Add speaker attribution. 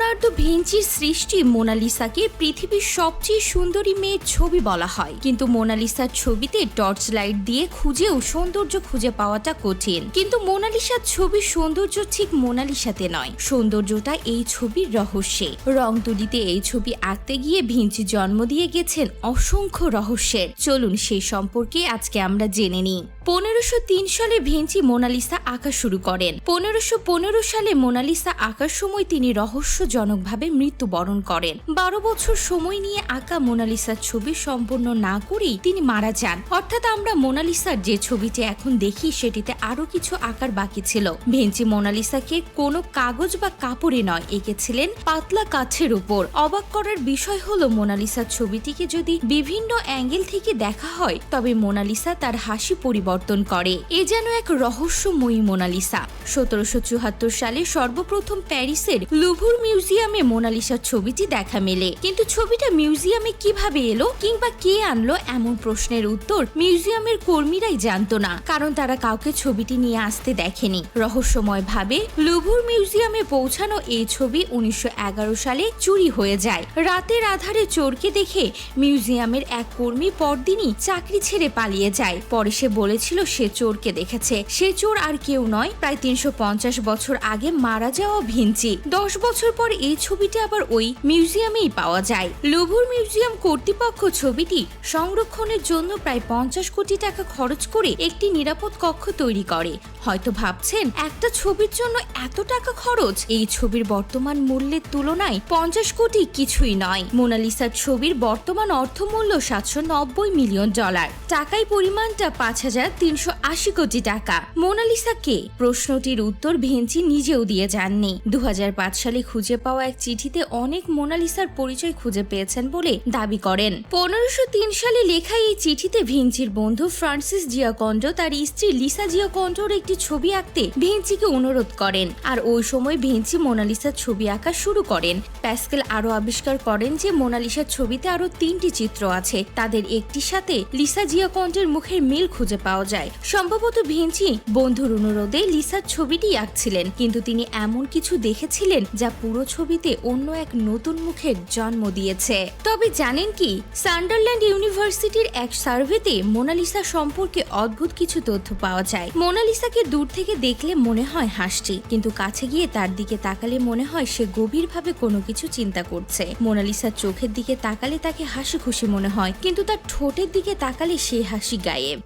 Speaker 1: Leonardo ভিঞ্চির সৃষ্টি মোনালিসাকে পৃথিবীর সবচেয়ে সুন্দরী মেয়ের ছবি বলা হয়। কিন্তু মোনালিসার ছবিতে টর্চ লাইট দিয়ে খুঁজেও সৌন্দর্য খুঁজে পাওয়াটা কঠিন। কিন্তু মোনালিসার ছবির সৌন্দর্য ঠিক মোনালিসাতে নয়। সৌন্দর্যটা এই ছবির রহস্যে। রং তুলিতে এই ছবি আঁকতে গিয়ে ভিঞ্চি জন্ম দিয়ে গেছেন অসংখ্য রহস্যের। চলুন সেই সম্পর্কে আজকে আমরা জেনে নিই। পনেরোশো তিন সালে ভেঞ্চি মোনালিসা আঁকা শুরু করেন। পনেরোশো পনেরো সালে মোনালিসা আঁকার সময় তিনি রহস্যজনকভাবে মৃত্যুবরণ করেন। বারো বছর সময় নিয়ে আঁকা মোনালিসার ছবি সম্পূর্ণ না করেই তিনি মারা যান। অর্থাৎ আমরা মোনালিসার যে ছবিটি এখন দেখি, সেটিতে আরও কিছু আঁকার বাকি ছিল। ভেঞ্চি মোনালিসাকে কোনো কাগজ বা কাপড়ে নয়, এঁকেছিলেন পাতলা কাঠের উপর। অবাক করার বিষয় হলো, মোনালিসার ছবিটিকে যদি বিভিন্ন অ্যাঙ্গেল থেকে দেখা হয়, তবে মোনালিসা তার হাসি পরিবর্তন করে। এ যেন এক রহস্যময়ী মোনালিসা। সতেরোশো চুয়াত্তর সালে সর্বপ্রথম প্যারিসের লুভুর মিউজিয়ামে মোনালিসার ছবিটি দেখা মেলে। কিন্তু ছবিটা মিউজিয়ামে কীভাবে এলো কিংবা কে আনলো এমন প্রশ্নের উত্তর মিউজিয়ামের কর্মীরাই জানতো না, কারণ তারা কাউকে ছবিটি নিয়ে আসতে দেখেনি। রহস্যময় ভাবে লুভুর মিউজিয়ামে পৌঁছানো এই ছবি উনিশশো এগারো সালে চুরি হয়ে যায়। রাতের আধারে চোরকে দেখে মিউজিয়ামের এক কর্মী পরদিনই চাকরি ছেড়ে পালিয়ে যায়। পরে সে বলেছিল সে চোরকে দেখেছে। সে চোর আর কেউ নয়, প্রায় তিনশো পঞ্চাশ বছর আগে মারা যাওয়া ভিঞ্চি। দশ বছর পর এই ছবিটি আবার ওই মিউজিয়ামেই পাওয়া যায়। লুভুর মিউজিয়াম কর্তৃপক্ষ ছবিটি সংরক্ষণের জন্য প্রায় পঞ্চাশ কোটি টাকা খরচ করে একটি নিরাপদ কক্ষ তৈরি করে। হয়তো ভাবছেন, একটা ছবির জন্য এত টাকা খরচ? এই ছবির বর্তমান মূল্যের তুলনায় পঞ্চাশ কোটি কিছুই নয়। মোনালিসার ছবির বর্তমান অর্থমূল্য সাতশো নব্বই মিলিয়ন ডলার। টাকায় পরিমাণটা পাঁচ হাজার তিনশো আশি কোটি টাকা। মোনালিসা কে? প্রশ্নটির উত্তর ভেঞ্চি নিজেও দিয়ে যাননি। দুহাজার পাঁচ সালে খুঁজে পাওয়া এক চিঠিতে অনেক মোনালিসার পরিচয় খুঁজে পেয়েছেন বলে দাবি করেন। পনেরোশো সালে লেখা এই চিঠিতে ভিঞ্চির বন্ধু ফ্রান্সিস জিয়াকন্ড তার স্ত্রী লিসা জিয়াকন্ডর একটি ছবি আঁকতে ভিঞ্চিকে অনুরোধ করেন। আর ওই সময় ভিঞ্চি মোনালিসার ছবি আঁকা শুরু করেন। প্যাসকেল আরও আবিষ্কার করেন যে মোনালিসার ছবিতে আরও তিনটি চিত্র আছে। তাদের একটির সাথে লিসা জিয়াকন্ডের মুখের মিল খুঁজে পাওয়া যায়। সম্ভবত ভিঞ্চি বন্ধুর অনুরোধে লিসার ছবিটি আঁকছিলেন, কিন্তু তিনি এমন কিছু দেখেছিলেন যা পুরো ছবিতে অন্য এক নতুন মুখের জন্ম দিয়েছে। তবে জানেন কি, সান্ডারল্যান্ড ইউনিভার্সিটির এক সার্ভেতে মোনালিসা সম্পর্কে অদ্ভুত কিছু তথ্য পাওয়া যায়। মোনালিসাকে দূর থেকে দেখলে মনে হয় হাসছি, কিন্তু কাছে গিয়ে তার দিকে তাকালে মনে হয় সে গভীরভাবে কোনো কিছু চিন্তা করছে। মোনালিসার চোখের দিকে তাকালে তাকে হাসি খুশি মনে হয়, কিন্তু তার ঠোঁটের দিকে তাকালে সে হাসি গায়েব